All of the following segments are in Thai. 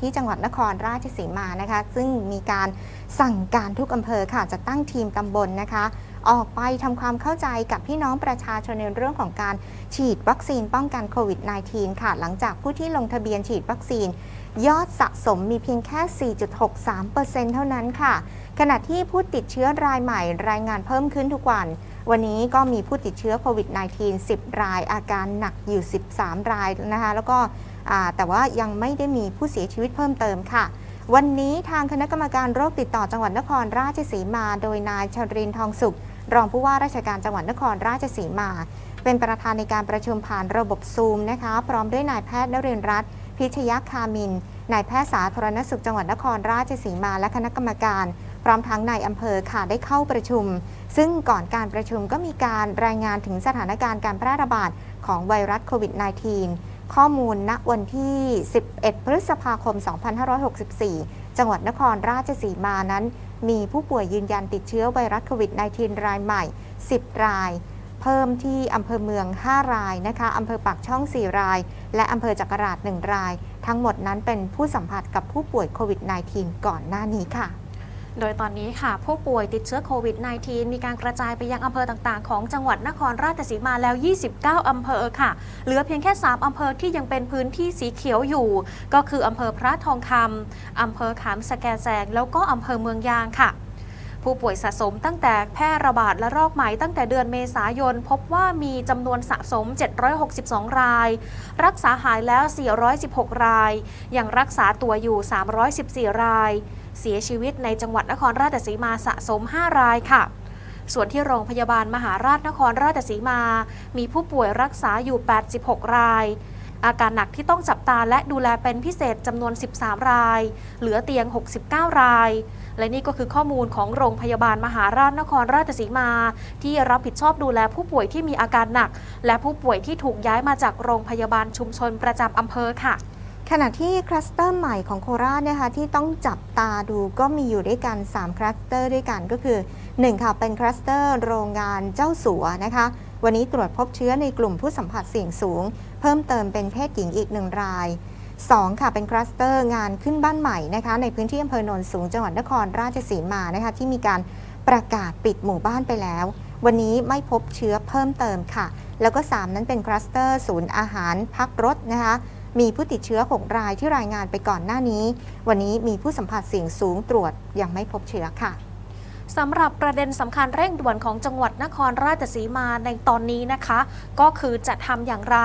ที่จังหวัดนครราชสีมานะคะ ซึ่งมีการสั่งการทุกอำเภอค่ะจะตั้งทีมตำบลนะคะ ออกไปทำความเข้าใจกับพี่น้องประชาชนในเรื่องของการฉีดวัคซีนป้องกันโควิด -19 ค่ะ หลังจากผู้ที่ลงทะเบียนฉีดวัคซีน ยอดสะสมมีเพียงแค่ 4.63%เท่านั้นค่ะ ขณะที่ผู้ติดเชื้อรายใหม่รายงานเพิ่มขึ้นทุกวันวันนี้ก็มีผู้ติดเชื้อโควิด -19 10 ราย อาการหนักอยู่ 13 รายนะคะ แล้วก็ แต่ว่ายังไม่ได้มีผู้เสียชีวิตเพิ่มเติมค่ะ วันนี้ทางคณะกรรมการโรคติดต่อจังหวัดนครราชสีมา โดยนายชรินทองสุข รองผู้ว่าราชการจังหวัดนครราชสีมา เป็นประธานในการประชุมผ่านระบบซูมนะคะ พร้อมด้วยนายแพทย์นเรนร์รัตน์พิชยคามินนายแพทย์สาธารณสุขจังหวัดนครราชสีมา และคณะกรรมการ พร้อมทั้งนายอำเภอค่ะได้เข้าประชุม ซึ่งก่อนการประชุมก็มีการรายงานถึงสถานการณ์การแพร่ระบาดของไวรัสโควิด -19 ข้อมูลณวันที่ 11 พฤษภาคม 2564 จังหวัดนครราชสีมานั้น มีผู้ป่วยยืนยันติดเชื้อไวรัสโควิด -19 รายใหม่ 10 ราย เพิ่มที่อำเภอเมือง 5 รายนะคะอำเภอปากช่อง 4 ราย และอำเภอจักราช1ราย ทั้งหมดนั้นเป็นผู้สัมผัสกับผู้ป่วยโควิด -19 ก่อนหน้านี้ค่ะ โดยตอนนี้ค่ะ ผู้ป่วยติดเชื้อโควิด -19 มีการกระจายไปยังอำเภอต่างๆ ของจังหวัดนครราชสีมาแล้ว 29 อำเภอค่ะ เหลือเพียงแค่ 3 อำเภอที่ยังเป็นพื้นที่สีเขียวอยู่ ก็คืออำเภอพระทองคำอำเภอขามสแกแซงแล้วก็อำเภอเมืองยางค่ะผู้ป่วยสะสมตั้งแต่แพร่ระบาดและรอกใหม่ตั้งแต่เดือนเมษายน พบว่ามีจำนวนสะสม 762 ราย รักษาหายแล้ว 416 ราย ยังรักษาตัวอยู่ 314 ราย เสียชีวิตในจังหวัดนครราชสีมาสะสม 5 รายค่ะ ส่วนที่โรงพยาบาลมหาราชนครราชสีมา มีผู้ป่วยรักษาอยู่ 86 ราย อาการหนักที่ต้องจับตาและดูแลเป็นพิเศษจำนวน 13 ราย เหลือเตียง 69 ราย และนี่ก็คือข้อมูลของโรงพยาบาลมหาราชนครราชสีมา ที่รับผิดชอบดูแลผู้ป่วยที่มีอาการหนัก และผู้ป่วยที่ถูกย้ายมาจากโรงพยาบาลชุมชนประจำอำเภอค่ะ ขณะที่คลัสเตอร์ใหม่ของโคราชนยคะที่ต้องจับตาดูก็มีอยู่ด้วยกัน 3 คลัสเตอร์ด้วยกันก็คือ 1 ค่ะ เป็นคลัสเตอร์โรงงานเจ้าสัวนะคะ วันนี้ตรวจพบเชื้อในกลุ่มผู้สัมผัสเสี่ยงสูง เพิ่มเติมเป็นเพศหญิงอีกหนึ่งราย 2 ค่ะเป็นคลัสเตอร์งานขึ้นบ้านใหม่นะคะในพื้นที่อำเภอโนนสูงจังหวัดนครราชสีมานะคะที่มีการประกาศปิดหมู่บ้านไปแล้ว วันนี้ไม่พบเชื้อเพิ่มเติมค่ะ แล้วก็ 3 นั้นเป็นคลัสเตอร์ศูนย์อาหารพักรถนะคะ มีผู้ติดเชื้อ 6 รายที่รายงานไปก่อนหน้านี้ วันนี้มีผู้สัมผัสเสี่ยงสูงตรวจยังไม่พบเชื้อค่ะสำหรับประเด็นสำคัญเร่งด่วนของจังหวัดนครราชสีมาในตอนนี้นะคะ ก็คือจะทำอย่างไร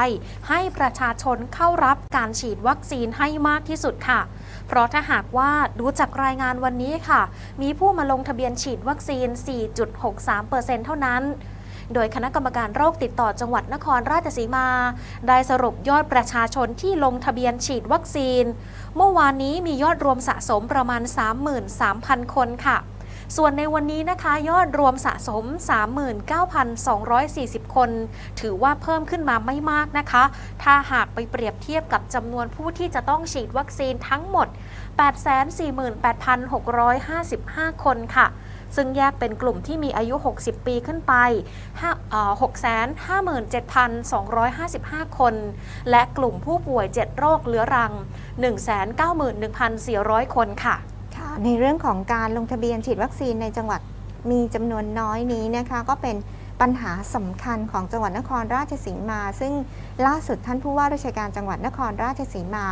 ให้ประชาชนเข้ารับการฉีดวัคซีนให้มากที่สุดค่ะ เพราะถ้าหากว่าดูจากรายงานวันนี้ค่ะ มีผู้มาลงทะเบียนฉีดวัคซีน 4.63%เท่านั้น โดยคณะกรรมการโรคติดต่อจังหวัดนครราชสีมา ได้สรุปยอดประชาชนที่ลงทะเบียนฉีดวัคซีน เมื่อวานนี้มียอดรวมสะสมประมาณ 33,000 คนค่ะส่วนในวันนี้นะคะยอดรวมสะสม 39,240 คน ถือว่าเพิ่มขึ้นมาไม่มากนะคะ ถ้าหากไปเปรียบเทียบกับจำนวนผู้ที่จะต้องฉีดวัคซีนทั้งหมด 848,655 คนค่ะ ซึ่งแยกเป็นกลุ่มที่มีอายุ 60 ปีขึ้นไป657,255 คน และกลุ่มผู้ป่วย 7 โรคเรื้อรัง 191,400 คนค่ะค่ะ ในเรื่องของการลงทะเบียนฉีดวัคซีนในจังหวัดมีจำนวนน้อยนี้นะคะก็เป็นปัญหาสำคัญของจังหวัดนครราชสีมา ซึ่งล่าสุดท่านผู้ว่าราชการจังหวัดนครราชสีมา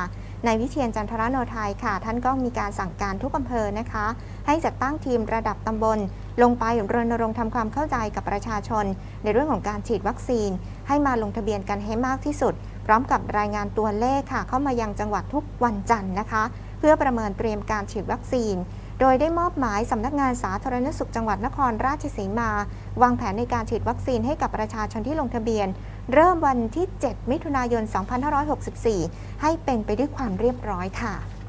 นายวิเชียนจันทรโนไทยค่ะ ท่านก็มีการสั่งการทุกอำเภอนะคะ ให้จัดตั้งทีมระดับตำบล ลงไปรณรงค์ทำความเข้าใจกับประชาชน ในเรื่องของการฉีดวัคซีน ให้มาลงทะเบียนกันให้มากที่สุด พร้อมกับรายงานตัวเลขค่ะ เข้ามายังจังหวัดทุกวันจันทร์นะคะ เพื่อประเมินเตรียมการฉีดวัคซีน โดยได้มอบหมายสำนักงานสาธารณสุขจังหวัดนครราชสีมา วางแผนในการฉีดวัคซีนให้กับประชาชนที่ลงทะเบียน เริ่มวันที่ 7 มิถุนายน 2564 ให้เป็นไปด้วยความเรียบร้อยค่ะ